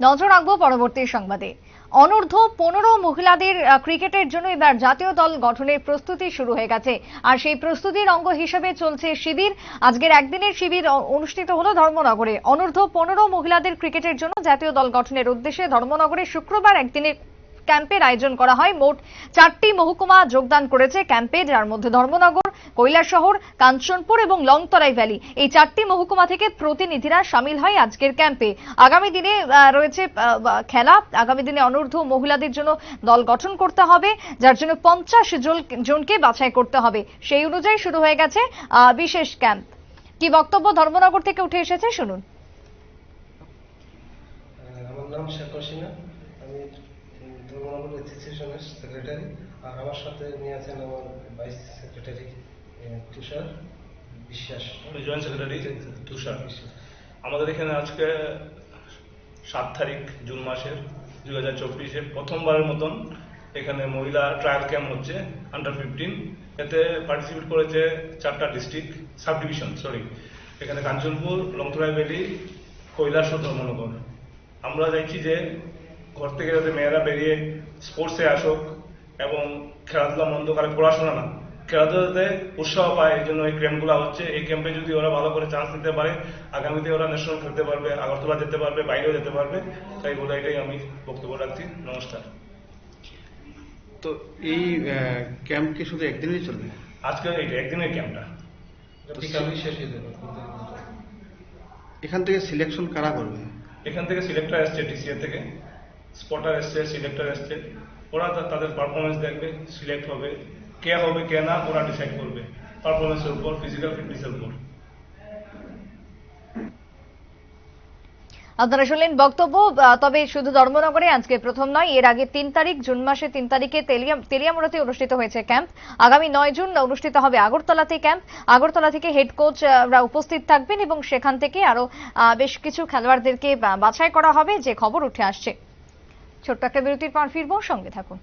নজর রাখব পরবর্তী সংবাদে। অনূর্ধ্ব পনেরো মহিলাদের ক্রিকেটের জন্য এবার জাতীয় দল গঠনের প্রস্তুতি শুরু হয়ে গেছে। আর সেই প্রস্তুতির অঙ্গ হিসেবে চলছে শিবির। আজকের একদিনের শিবির অনুষ্ঠিত হল ধর্মনগরে। অনূর্ধ্ব পনেরো মহিলাদের ক্রিকেটের জন্য জাতীয় দল গঠনের উদ্দেশ্যে ধর্মনগরে শুক্রবার একদিনের ক্যাম্পের আয়োজন করা হয়। মোট চারটি মহকুমা যোগদান করেছে ক্যাম্পে, যার মধ্যে ধর্মনগর কৈলাসহর কাঞ্চনপুর এবং লংতরাই ভ্যালি। এই চারটি মহকুমা থেকে প্রতিনিধিরা সামিল হয় আজকের ক্যাম্পে। আগামী দিনে রয়েছে খেলা। আগামী দিনে অনূর্ধ্ব মহিলাদের জন্য দল গঠন করতে হবে, যার জন্য পঞ্চাশ জনকে বাছাই করতে হবে। সেই অনুযায়ী শুরু হয়ে গেছে বিশেষ ক্যাম্প। কি বক্তব্য ধর্মনগর থেকে উঠে এসেছে, শুনুন। আমার নাম আমি ধর্মনগর অ্যাসোসিয়েশনের সেক্রেটারি আর আমার সাথে নিয়ে আছেন আমার vice secretary Tushar Biswas. Joint secretary Tushar. Biswas. আমাদের এখানে আজকে সাত তারিখ জুন মাসের দুই হাজার চব্বিশে প্রথমবারের মতন এখানে মহিলা ট্রায়াল ক্যাম্প হচ্ছে আন্ডার ফিফটিন এতে পার্টিসিপেট করেছে চারটা ডিস্ট্রিক্ট সাব ডিভিশন সরি এখানে কাঞ্চনপুর লংতরাই ভ্যালি কৈলাস ও ধর্মনগর। আমরা চাইছি যে ঘর থেকে যাতে মেয়েরা বেরিয়ে স্পোর্টসে আসুক এবং খেলাধুলা মন্দ করে পড়াশোনা না খেলাধুলাতে উৎসাহ পায় এই জন্য এই ক্যাম্পগুলো হচ্ছে। এই ক্যাম্পে যদি ওরা ভালো করে চান্স নিতে পারে আগামীতে ওরা ন্যাশনাল খেলতে পারবে আগরতলা যেতে পারবে বাইরেও যেতে পারবে তাই বলে এটাই আমি বক্তব্য রাখছি। নমস্কার। তো এই ক্যাম্প কি শুধু একদিনই চলবে? আজকে এইটা একদিনের ক্যাম্পটা এখান থেকে সিলেকশন কারা করবে? এখান থেকে সিলেক্টর আসছে ডিসিএ থেকে। স্পটার এসছে সিলেক্টর এসছে, ওরা তাদের পারফরমেন্স দেখবে সিলেক্ট হবে, কে হবে, কে না, ওরা ডিসাইড করবে। পারফরমেন্সের উপর ফিজিক্যাল ফিটনেসের উপর। আপনারা শুনলেন বক্তব্য তবে শুধু ধর্মনগরে আজকে প্রথম নয়, এর আগে তিন তারিখ, জুন মাসে তিন তারিখে তেলিয়া তেলিয়ামুড়াতে অনুষ্ঠিত হয়েছে ক্যাম্প। আগামী নয় জুন অনুষ্ঠিত হবে আগরতলাতে ক্যাম্প। আগরতলা থেকে হেড কোচরা উপস্থিত থাকবেন এবং সেখান থেকে আরও বেশ কিছু খেলোয়াড়দেরকে বাছাই করা হবে, যে খবর উঠে আসছে। ছোট্ট একটা বিরতির পর ফিরবো সঙ্গে থাকুন।